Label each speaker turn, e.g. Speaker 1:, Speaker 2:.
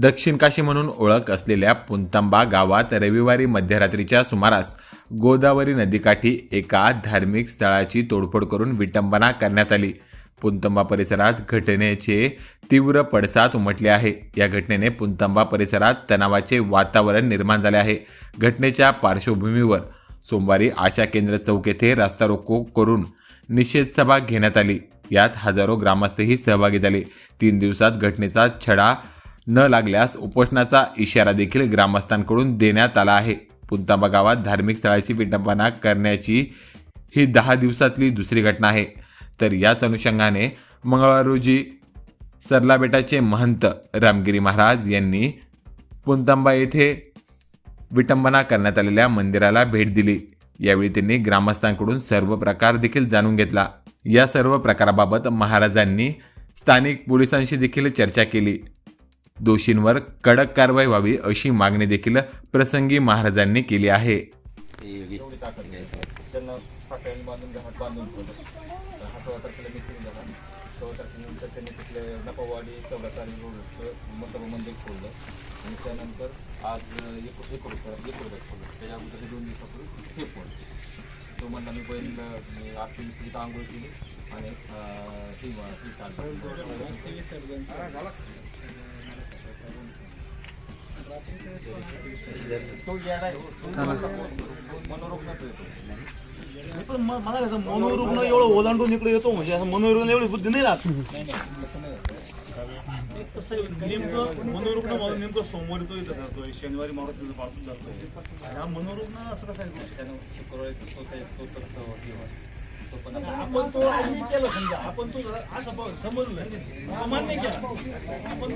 Speaker 1: दक्षिण काशी म्हणून ओळख असलेल्या पुंतंबा गावात रविवारी मध्यरात्रीच्या सुमारास गोदावरी नदीकाठी एका धार्मिक स्थळाची तोडफोड करून विटंबना करण्यात आली. पुंतंबा परिसरात घटनेचे तीव्र पडसाद उमटले आहे. या घटनेने पुंतंबा परिसरात तणावाचे वातावरण निर्माण झाले आहे. घटनेच्या पार्श्वभूमीवर सोमवारी आशा केंद्र चौक येथे रास्ता रोको करून निषेध सभा घेण्यात आली. यात हजारो ग्रामस्थही सहभागी झाले. तीन दिवसात घटनेचा छडा न लागल्यास उपोषणाचा इशारा देखील ग्रामस्थांकडून देण्यात आला आहे. पुंतांबा गावात धार्मिक स्थळाची विटंबना करण्याची ही दहा दिवसातली दुसरी घटना आहे. तर याच अनुषंगाने मंगळवार रोजी सरला बेटाचे महंत रामगिरी महाराज यांनी पुंतांबा येथे विटंबना करण्यात आलेल्या मंदिराला भेट दिली. यावेळी त्यांनी ग्रामस्थांकडून सर्व प्रकार देखील जाणून घेतला. या सर्व प्रकाराबाबत महाराजांनी स्थानिक पोलिसांशी देखील चर्चा केली. दोषींवर कडक कारवाई व्हावी अशी मागणी देखील प्रसंगी महाराजांनी केली आहे
Speaker 2: ताकद त्यांना बांधून बांधून ठेवलं तारखेनंतर त्यांनी तिथले नपावाडी चौदाचारी रोडचं मसबा मंदिर खोललं आणि त्यानंतर आज एक एक रुपये एक खोललं त्याच्या अगोदर दोन दिवसापूर्वी हे तो म्हणला मी बैल मी आज तिथं आंघोळ केली आणि ती ती
Speaker 3: पण मला मनोरुग्ण एवढं ओलांडून इकडे येतो म्हणजे असं मनोरुग्ण एवढी बुद्धी नाही राहत नेमकं मनोरुग्ण म्हणून नेमकं सोमवारी तो इथं जातोय शनिवारी माणूस तिथं पाठवून जातोय ह्या मनोरुग्ण असं कसं आहे
Speaker 2: शुक्रवारी
Speaker 3: आपण तो आम्ही केलं समजा आपण तो असं समजलं मान्य केला आपण